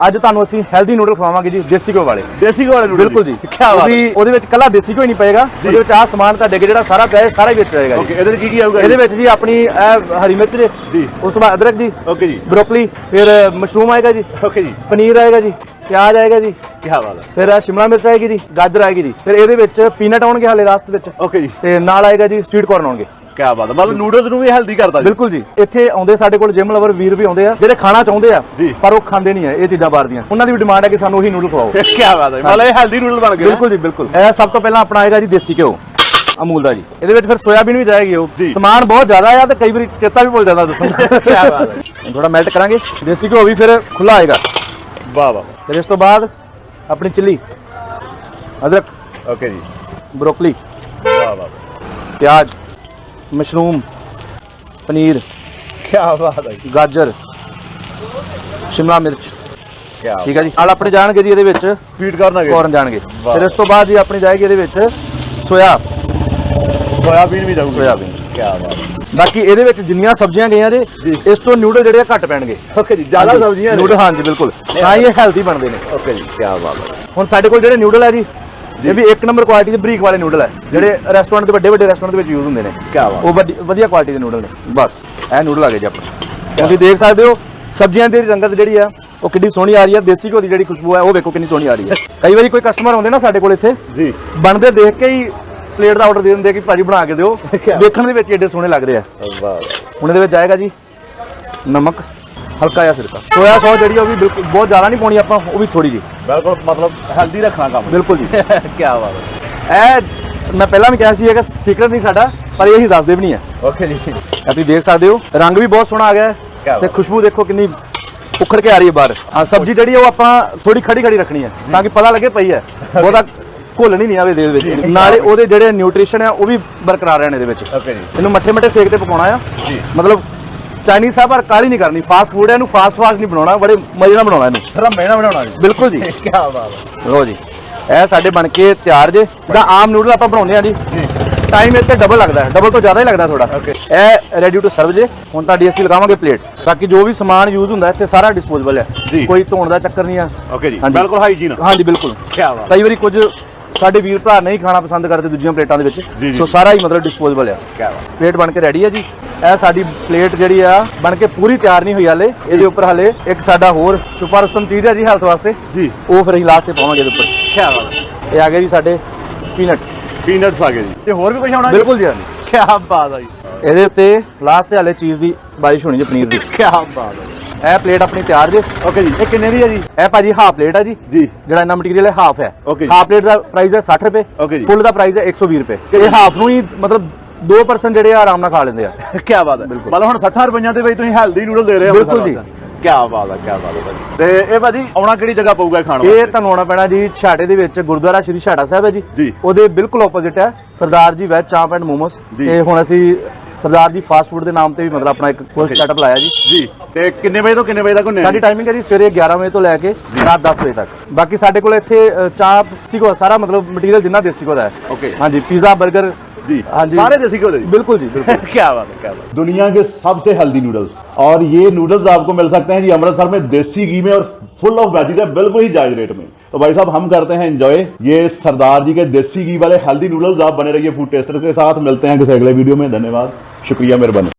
ਅੱਜ ਤੁਹਾਨੂੰ ਅਸੀਂ ਹੈਲਦੀ ਨੂਡਲ ਖਵਾਵਾਂਗੇ ਜੀ ਦੇਸੀ ਘਿਓ ਵਾਲੇ। ਦੇਸੀ ਘਿਓ ਵਾਲੇ ਨੂਡਲ ਬਿਲਕੁਲ ਜੀ। ਕੀ ਬਾਤ ਉਹਦੀ ਉਹਦੇ ਵਿੱਚ ਕੱਲਾ ਦੇਸੀ ਘਿਓ ਹੀ ਨਹੀਂ ਪਏਗਾ ਉਹਦੇ ਵਿੱਚ ਆਹ ਸਮਾਨ ਤੁਹਾਡੇ ਜਿਹੜਾ ਸਾਰਾ ਪਿਆ ਹੈ ਸਾਰਾ ਹੀ ਵਿੱਚ ਰਹੇਗਾ ਜੀ। ਓਕੇ ਇਹਦੇ ਵਿੱਚ ਕੀ ਕੀ ਆਊਗਾ ਇਹਦੇ ਵਿੱਚ ਜੀ ਆਪਣੀ ਇਹ ਹਰੀ ਮਿਰਚ ਜੀ। ਉਸ ਤੋਂ ਬਾਅਦ ਅਦਰਕ ਜੀ ਓਕੇ ਜੀ। ਬ੍ਰੋਕਲੀ ਫਿਰ ਮਸ਼ਰੂਮ ਆਏਗਾ ਜੀ। ਓਕੇ ਜੀ। ਪਨੀਰ ਆਏਗਾ ਜੀ ਪਿਆਜ਼ ਆਏਗਾ ਜੀ। ਕੀ ਹੈ। ਫਿਰ ਇਹ ਸ਼ਿਮਲਾ ਮਿਰਚ ਆਏਗੀ ਜੀ ਗਾਜਰ ਆਏਗੀ ਜੀ। ਫਿਰ ਇਹਦੇ ਵਿੱਚ ਪੀਨਟ ਆਉਣਗੇ ਹਾਲੇ ਲਾਸਟ ਵਿੱਚ। ਓਕੇ ਜੀ। ਤੇ ਨਾਲ ਆਏਗਾ ਜੀ ਸਵੀਟ ਕਾਰਨ ਆਉਣਗੇ। ਕੀ ਬਾਤ ਹੈ ਮਤਲਬ ਨੂਡਲਸ ਨੂੰ ਵੀ ਹੈਲਦੀ ਕਰਦਾ ਜੀ। ਬਿਲਕੁਲ ਜੀ। ਇੱਥੇ ਆਉਂਦੇ ਸਾਡੇ ਕੋਲ ਜਿਮ ਲਵਰ ਵੀਰ ਵੀ ਆਉਂਦੇ ਆ ਜਿਹੜੇ ਖਾਣਾ ਚਾਹੁੰਦੇ ਆ। ਪਰ ਉਹ ਖਾਂਦੇ ਨਹੀਂ ਆ ਇਹ ਚੀਜ਼ਾਂ ਬਾਹਰ ਦੀਆਂ। ਉਹਨਾਂ ਦੀ ਵੀ ਡਿਮਾਂਡ ਹੈ ਕਿ ਸਾਨੂੰ ਉਹੀ ਨੂਡਲ ਖਵਾਓ। ਕੀ ਬਾਤ ਹੈ ਮਤਲਬ ਇਹ ਹੈਲਦੀ ਨੂਡਲ ਬਣ ਗਏ ਬਿਲਕੁਲ ਜੀ ਬਿਲਕੁਲ। ਇਹ ਸਭ ਤੋਂ ਪਹਿਲਾਂ ਆਪਣਾ ਆਏਗਾ ਜੀ ਦੇਸੀ ਘਿਓ ਅਮੂਲ ਦਾ ਜੀ। ਇਹਦੇ ਵਿੱਚ ਫਿਰ ਸੋਇਆਬੀਨ ਵੀ ਜਾਏਗੀ ਉਹ। ਸਮਾਨ ਬਹੁਤ ਜ਼ਿਆਦਾ ਆ ਤੇ ਕਈ ਵਾਰੀ ਚੇਤਾ ਵੀ ਭੁੱਲ ਜਾਂਦਾ ਦੱਸਣ ਦਾ ਕੀ ਬਾਤ ਹੈ ਥੋੜਾ ਮੈਲਟ ਕਰਾਂਗੇ। ਦੇਸੀ ਘਿਓ ਵੀ ਫਿਰ ਖੁੱਲਾ ਆਏਗਾ। ਵਾਹ ਵਾਹ ਫਿਰ ਇਸ ਤੋਂ ਬਾਅਦ ਆਪਣੀ ਚਿੱਲੀ ਅਦਰਕ ਓਕੇ ਜੀ। ਬ੍ਰੋਕਲੀ ਵਾਹ ਵਾਹ। ਪਿਆਜ਼। ਮਸ਼ਰੂਮ ਪਨੀਰ। ਕੀ ਬਾਤ ਹੈ ਗਾਜਰ ਸ਼ਿਮਲਾ ਮਿਰਚ। ਠੀਕ ਹੈ ਜੀ। ਨਾਲ ਆਪਣੇ ਜਾਣਗੇ ਜੀ ਇਹਦੇ ਵਿੱਚ। ਸਵੀਟ ਕਾਰਨ ਆ ਗਏ ਕੋਰਨ ਜਾਣਗੇ। ਫਿਰ ਇਸ ਤੋਂ ਬਾਅਦ ਜੀ ਆਪਣੀ ਜਾਏਗੀ ਇਹਦੇ ਵਿੱਚ ਸੋਇਆ। ਸੋਇਆਬੀਨ ਵੀ ਜਾਊਗਾ। ਸੋਇਆਬੀਨ। ਕੀ ਬਾਤ ਹੈ। ਬਾਕੀ ਇਹਦੇ ਵਿੱਚ ਜਿੰਨੀਆਂ ਸਬਜ਼ੀਆਂ ਗਈਆਂ ਜੇ। ਇਸ ਤੋਂ ਨਿਊਡਲ ਜਿਹੜੇ ਘੱਟ ਪੈਣਗੇ। ਓਕੇ ਜੀ ਜ਼ਿਆਦਾ ਸਬਜ਼ੀਆਂ ਨਿਊਡਲ ਹਾਂਜੀ ਬਿਲਕੁਲ। ਤਾਂ ਇਹ ਹੈਲਦੀ ਬਣਦੇ ਨੇ। ਓਕੇ ਜੀ ਕੀ ਬਾਤ ਹੈ। ਹੁਣ ਸਾਡੇ ਕੋਲ ਜਿਹੜੇ ਨਿਊਡਲ ਹੈ ਜੀ ਇਹ ਵੀ ਇੱਕ ਨੰਬਰ ਕੁਆਲਿਟੀ ਦੇ ਬਰੀਕ ਵਾਲੇ ਨਿਊਡਲ ਹੈ ਜਿਹੜੇ ਰੈਸਟੋਰੈਂਟ ਦੇ ਵੱਡੇ ਵੱਡੇ ਰੈਸਟੋਰੈਂਟ ਦੇ ਵਿੱਚ ਯੂਜ਼ ਹੁੰਦੇ ਨੇ। ਕੀ ਬਾਤ। ਉਹ ਵਧੀਆ ਕੁਆਲਿਟੀ ਦੇ ਨਿਊਡਲ ਨੇ। ਬਸ ਇਹ ਨਿਊਡਲ ਆ ਗਏ ਜੀ ਆਪਣੇ। ਤੁਸੀਂ ਦੇਖ ਸਕਦੇ ਹੋ ਸਬਜ਼ੀਆਂ ਦੀ ਰੰਗਤ ਜਿਹੜੀ ਆ ਉਹ ਕਿੰਨੀ ਸੋਹਣੀ ਆ ਰਹੀ ਹੈ ਦੇਸੀ ਘਿਓ ਦੀ ਜਿਹੜੀ ਖੁਸ਼ਬੂ ਹੈ ਉਹ ਵੇਖੋ ਕਿੰਨੀ ਸੋਹਣੀ ਆ ਰਹੀ ਹੈ ਕਈ ਵਾਰੀ ਕੋਈ ਕਸਟਮਰ ਆਉਂਦੇ ਨਾ ਸਾਡੇ ਕੋਲ ਇੱਥੇ ਜੀ। ਬਣਦੇ ਦੇਖ ਕੇ ਹੀ ਪਲੇਟ ਦਾ ਆਰਡਰ ਦੇ ਦਿੰਦੇ ਕਿ ਭਾਜੀ ਬਣਾ ਕੇ ਦਿਓ। ਵੇਖਣ ਦੇ ਵਿੱਚ ਏਡੇ ਸੋਹਣੇ ਲੱਗ ਰਹੇ ਆ। ਵਾਹ ਹੁਣ ਇਹਦੇ ਵਿੱਚ ਜਾਏਗਾ ਜੀ ਨਮਕ। ਹਲਕਾ ਜਿਹਾ ਸਿਰਕਾ। ਸੋਇਆ ਸੌਸ ਜਿਹੜੀ ਉਹ ਵੀ ਬਿਲਕੁਲ ਬਹੁਤ ਜ਼ਿਆਦਾ ਨਹੀਂ ਪਾਉਣੀ ਆਪਾਂ ਉਹ ਵੀ ਥੋੜੀ ਜੀ ਬਿਲਕੁਲ ਮਤਲਬ ਹੈਲਦੀ ਰੱਖਣਾ ਕੰਮ। ਬਿਲਕੁਲ ਜੀ। ਕੀ ਬਾਤ ਹੈ। ਇਹ ਮੈਂ ਪਹਿਲਾਂ ਵੀ ਕਿਹਾ ਸੀ ਕਿ ਸੀਕ੍ਰੇਟ ਨਹੀਂ ਸਾਡਾ ਪਰ ਇਹ ਹੀ ਦੱਸਦੇ ਵੀ ਨਹੀਂ ਹੈ ਓਕੇ ਜੀ। ਇਹ ਤੁਸੀਂ ਦੇਖ ਸਕਦੇ ਹੋ ਰੰਗ ਵੀ ਬਹੁਤ ਸੋਹਣਾ ਆ ਗਿਆ ਤੇ। ਖੁਸ਼ਬੂ ਦੇਖੋ ਕਿੰਨੀ ਉਖੜ ਕੇ ਆ ਰਹੀ ਹੈ ਬਾਹਰ। ਹਾਂ ਸਬਜ਼ੀ ਜਿਹੜੀ ਉਹ ਆਪਾਂ ਥੋੜੀ ਖੜੀ ਖੜੀ ਰੱਖਣੀ ਹੈ ਤਾਂ ਕਿ ਪਤਾ ਲੱਗੇ ਪਈ ਹੈ। ਬਹੁਤਾ ਘੁੱਲਣੀ ਨਹੀਂ ਆਵੇ ਦੇ ਵਿੱਚ। ਨਾਲੇ ਉਹਦੇ ਜਿਹੜੇ ਨਿਊਟ੍ਰੀਸ਼ਨ ਆ ਉਹ ਵੀ ਬਰਕਰਾਰ ਰਹਿਣ ਇਹਦੇ ਵਿੱਚ। ਓਕੇ ਜੀ। ਇਹਨੂੰ ਮੱਠੇ ਮੱਠੇ ਸੇਕ ਤੇ ਪਕਾਉਣਾ ਆ। ਜੀ। ਮਤਲਬ ਚਾਈਨੀਜ਼ ਸਾਹਿਬ ਪਰ ਕਾਲੀ ਨਹੀਂ ਕਰਨੀ ਫਾਸਟ ਫੂਡ ਹੈ ਇਹਨੂੰ ਫਾਸਟ ਫਾਸਟ ਨਹੀਂ ਬਣਾਉਣਾ ਬੜੇ ਮਜ਼ੇ ਨਾਲ ਬਣਾਉਣਾ ਇਹਨੂੰ। ਥੋੜਾ ਮਹਿਣਾ ਬਣਾਉਣਾ ਜੀ। ਬਿਲਕੁਲ ਜੀ। ਕੀ ਬਾਤ ਹੈ। ਲੋ ਜੀ ਇਹ ਸਾਡੇ ਬਣ ਕੇ ਤਿਆਰ ਜੇ ਜਿੱਦਾਂ ਆਮ ਨੂਡਲ ਆਪਾਂ ਬਣਾਉਂਦੇ ਆ ਜੀ। ਟਾਈਮ ਇੱਥੇ ਡਬਲ ਲੱਗਦਾ ਹੈ ਡਬਲ ਤੋਂ ਜ਼ਿਆਦਾ ਹੀ ਲੱਗਦਾ ਥੋੜਾ. ਇਹ ਰੈਡੀ ਟੂ ਸਰਵ ਜੇ ਹੁਣ ਤੁਹਾਡੀ ਅਸੀਂ ਲਗਾਵਾਂਗੇ ਪਲੇਟ ਬਾਕੀ ਜੋ ਵੀ ਸਮਾਨ ਯੂਜ਼ ਹੁੰਦਾ ਇੱਥੇ ਸਾਰਾ ਡਿਸਪੋਜ਼ੇਬਲ ਹੈ। ਕੋਈ ਧੋਣ ਦਾ ਚੱਕਰ ਨਹੀਂ ਆ। ਓਕੇ ਜੀ। ਬਿਲਕੁਲ ਹਾਈਜੀਨ ਹਾਂਜੀ ਬਿਲਕੁਲ। ਕੀ ਬਾਤ ਕਈ ਵਾਰੀ ਕੁਝ ਸਾਡੇ ਵੀਰ ਭਰਾ ਨਹੀਂ ਖਾਣਾ ਪਸੰਦ ਕਰਦੇ ਦੂਜੀਆਂ ਪਲੇਟਾਂ ਦੇ ਵਿੱਚ। ਸੋ ਸਾਰਾ ਹੀ ਮਤਲਬ ਡਿਸਪੋਜ਼ੇਬਲ ਆ। ਕੀ ਬਾਤ ਪਲੇਟ ਬਣ ਕੇ ਰੈਡੀ ਹੈ ਜੀ। ਇਹ ਸਾਡੀ ਪਲੇਟ ਜਿਹੜੀ ਆ ਬਣ ਕੇ ਪੂਰੀ ਤਿਆਰ ਨਹੀਂ ਹੋਈ ਹਾਲੇ। ਇਹਦੇ ਉੱਪਰ ਹਾਲੇ ਇੱਕ ਸਾਡਾ ਹੋਰ ਸੁਪਰ ਉਸਤਮ ਚੀਜ਼ ਹੈ ਜੀ ਹੈਲਥ ਵਾਸਤੇ। ਜੀ। ਉਹ ਫਿਰ ਅਸੀਂ ਲਾਸਟ ਤੇ ਪਾਵਾਂਗੇ ਇਹਦੇ ਉੱਪਰ। ਕੀ ਬਾਤ ਇਹ ਆ ਗਏ ਜੀ ਸਾਡੇ ਪੀਨਟ ਪੀਨਟਸ ਆ ਗਏ ਜੀ। ਤੇ ਹੋਰ ਵੀ ਕੁਝ ਆਉਣਾ ਬਿਲਕੁਲ ਜੀ ਕੀ ਬਾਤ ਹੈ ਜੀ। ਇਹਦੇ ਉੱਤੇ ਲਾਸਟ ਤੇ ਹਾਲੇ ਚੀਜ਼ ਦੀ ਬਾਰਿਸ਼ ਹੋਣੀ ਜੀ ਪਨੀਰ ਦੀ। ਕੀ ਬਾਤ ਹੈ ਇਹ ਪਲੇਟ ਆਪਣੀ ਤਿਆਰ ਜੇ। ਓਕੇ ਜੀ। ਇਹ ਕਿੰਨੇ ਦੀ ਹੈ ਜੀ? ਇਹ ਭਾਜੀ ਹਾਫ ਪਲੇਟ ਹੈ ਜੀ। ਜੀ। ਜਿਹੜਾ ਇਹਨਾਂ ਮਟੀਰੀਅਲ ਹੈ ਹਾਫ ਹੈ। ਹਾਫ ਪਲੇਟ ਦਾ ਪ੍ਰਾਈਸ ਹੈ 60 ਰੁਪਏ। ਫੁੱਲ ਦਾ ਪ੍ਰਾਈਸ ਹੈ 120 ਰੁਪਏ। ਇਹ ਹਾਫ ਨੂੰ ਹੀ ਮਤਲਬ 2% ਜਿਹੜੇ ਆ ਆਰਾਮ ਨਾਲ ਖਾ ਲੈਂਦੇ ਆ। ਕੀ ਬਾਤ ਹੈ। ਮਤਲਬ ਹੁਣ 60 ਰੁਪਈਆਂ ਦੇ ਵਿੱਚ ਤੁਸੀਂ ਹੈਲਦੀ ਨੂਡਲ ਦੇ ਰਹੇ ਹੋ ਬਿਲਕੁਲ ਜੀ। ਕੀ ਬਾਤ ਹੈ ਕੀ ਬਾਤ ਹੈ ਭਾਜੀ। ਤੇ ਇਹ ਭਾਜੀ ਆਉਣਾ ਕਿਹੜੀ ਜਗ੍ਹਾ ਪਊਗਾ ਖਾਣ ਇਹ ਤੁਹਾਨੂੰ ਆਉਣਾ ਪੈਣਾ ਜੀ ਛਾੜੇ ਦੇ ਵਿੱਚ ਗੁਰਦੁਆਰਾ ਸ਼੍ਰੀ ਛਾੜਾ ਸਾਹਿਬ ਹੈ ਜੀ। ਉਹਦੇ ਬਿਲਕੁਲ ਆਪੋਜ਼ਿਟ ਹੈ। Sardar ji veg chaap and momos. ਤੇ ਹੁਣ ਅਸੀਂ ਸਰਦਾਰ ਜੀ ਫਾਸਟ ਫੂਡ ਦੇ ਨਾਮ ਤੇ ਵੀ ਮਤਲਬ ਆਪਣਾ ਇੱਕ ਕੋਰਸ ਸੈਟਅਪ ਲਾਇਆ ਜੀ। ਜੀ। ਤੇ ਕਿੰਨੇ ਵਜੇ ਤੋਂ ਕਿੰਨੇ ਵਜੇ ਤੱਕ ਹੁੰਨੇ ਸਾਡੀ ਟਾਈਮਿੰਗ ਹੈ ਜੀ ਸਵੇਰੇ 11 ਵਜੇ ਤੋਂ ਲੈ ਕੇ ਰਾਤ 10 ਵਜੇ ਤੱਕ। ਬਾਕੀ ਸਾਡੇ ਕੋਲ ਇੱਥੇ ਚਾਪ ਸੀਕੋ ਸਾਰਾ ਮਤਲਬ ਮਟੀਰੀਅਲ ਜਿੰਨਾ ਦੇਸੀ ਕੋ ਦਾ ਹੈ। ਹਾਂਜੀ ਪੀਜ਼ਾ 버ਗਰ जी। हाँ जी। सारे देसी घ्यो बिल्कुल जी बिल्कुल। क्या बात है क्या बात दुनिया के सबसे हेल्दी नूडल्स और ये नूडल्स आपको मिल सकते हैं जी अमृतसर में देसी घी में और फुल ऑफ़ वेजीज है बिल्कुल ही जायज़ रेट में। तो भाई साहब हम करते हैं एंजॉय ये सरदार जी के देसी घी वाले हेल्दी नूडल्स आप बने रहिए फ़ूड टेस्टर के साथ। मिलते हैं किसी अगले वीडियो में। धन्यवाद। शुक्रिया मेहरबानी।